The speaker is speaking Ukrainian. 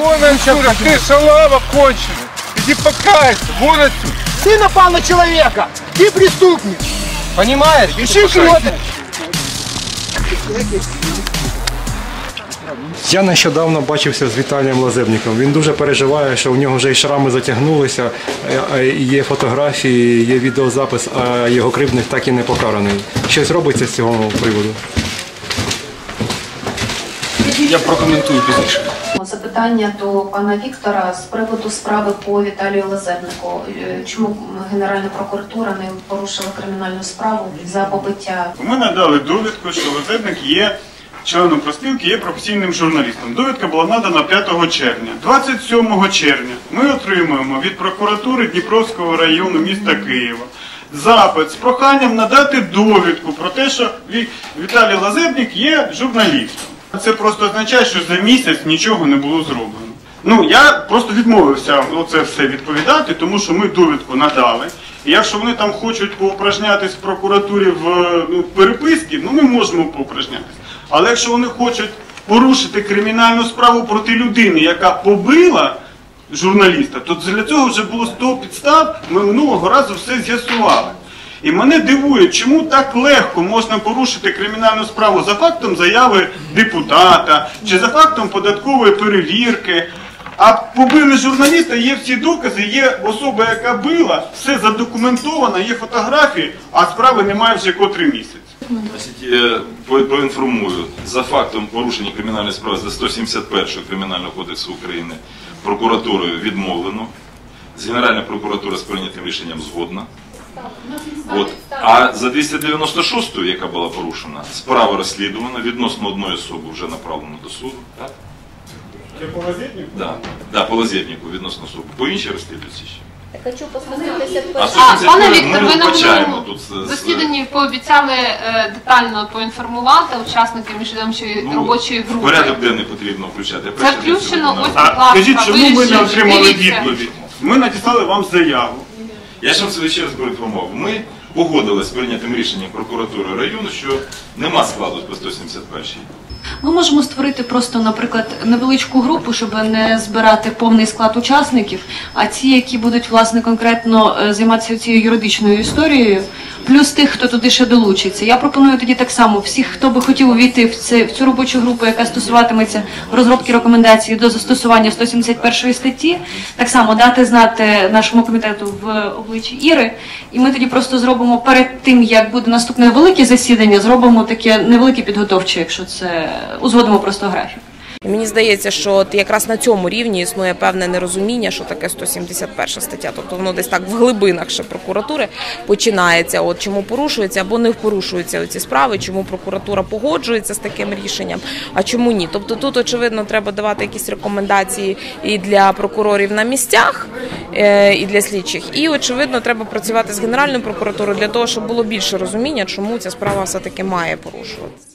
Вон отсюда, ты шалава конченый. Иди покайся, вон отсюда. Ты напал на человека! Ты преступник! Понимаешь? Ищи кого-то! Я нещодавно бачився з Віталієм Лазебником. Він дуже переживає, що у нього вже й шрами затягнулися, е, а є фотографії, є відеозапис, а його кривдник так і не покараний. Щось робиться з цього приводу. Я прокоментую пізніше. Запитання до пана Віктора з приводу справи по Віталію Лазернику. Е, Чому Генеральна прокуратура не порушила кримінальну справу за побиття? Ми надали довідку, що лазерник є членом профспілки, є професійним журналістом. Довідка була надана 5 червня. 27 червня ми отримуємо від прокуратури Дніпровського району міста Києва запит з проханням надати довідку про те, що Ві- Віталій Лазебник є журналістом. Це просто означає, що за місяць нічого не було зроблено. Ну я просто відмовився оце все відповідати, тому що ми довідку надали. І якщо вони там хочуть поупражнятись в прокуратурі в ну, переписки, ну ми можемо поупражнятись. Але якщо вони хочуть порушити кримінальну справу проти людини, яка побила журналіста, то для цього вже було 100 підстав. Ми минулого разу все з'ясували. І мене дивує, чому так легко можна порушити кримінальну справу за фактом заяви депутата чи за фактом податкової перевірки. А побили журналіста, є всі докази, є особа, яка била, все задокументовано, є фотографії, а справи немає вже котрий місяць. Значить, е, поінформую, за фактом порушення кримінальної справи за 171 Кримінального кодексу України прокуратурою відмовлено. З Генеральна прокуратура з прийнятим рішенням згодна. От. А за 296, яка була порушена, справа розслідувана, відносно одної особи вже направлено до суду. Так? Да. Да, по Лазєвніку відносно особи. По іншій розслідуються ще. Хочу А перше. 175 пане ми Віктор, ви на вбачаємо минулому тут з- з- засіданні пообіцяли е, детально поінформувати учасників міжвідомчої Ну, робочої групи. Порядок денний потрібно включати. Я Це перше включено ось, будь ласка. скажіть, чому ми не вирішіть, отримали дивіться. відповідь? Ми надіслали вам заяву. Я ще вам ще раз проінформував. Ми погодилися з прийнятим рішенням прокуратури району, що нема складу по 171 Ми можемо створити просто, наприклад, невеличку групу, щоб не збирати повний склад учасників, а ті, які будуть власне конкретно е, займатися цією юридичною історією, плюс тих, хто туди ще долучиться. Я пропоную тоді так само всіх, хто би хотів увійти в, це, в цю робочу групу, яка стосуватиметься розробки рекомендацій до застосування 171 статті, так само дати знати нашому комітету в обличчі Іри, і ми тоді просто зробимо перед тим, як буде наступне велике засідання, зробимо таке невелике підготовче, якщо це узгодимо просто графік. Мені здається, що от якраз на цьому рівні існує певне нерозуміння, що таке 171 стаття. Тобто воно десь так в глибинах ще прокуратури починається. От чому порушується або не порушуються ці справи, чому прокуратура погоджується з таким рішенням, а чому ні? Тобто тут очевидно треба давати якісь рекомендації і для прокурорів на місцях, е, і для слідчих. І очевидно, треба працювати з генеральною прокуратурою для того, щоб було більше розуміння, чому ця справа все таки має порушуватися.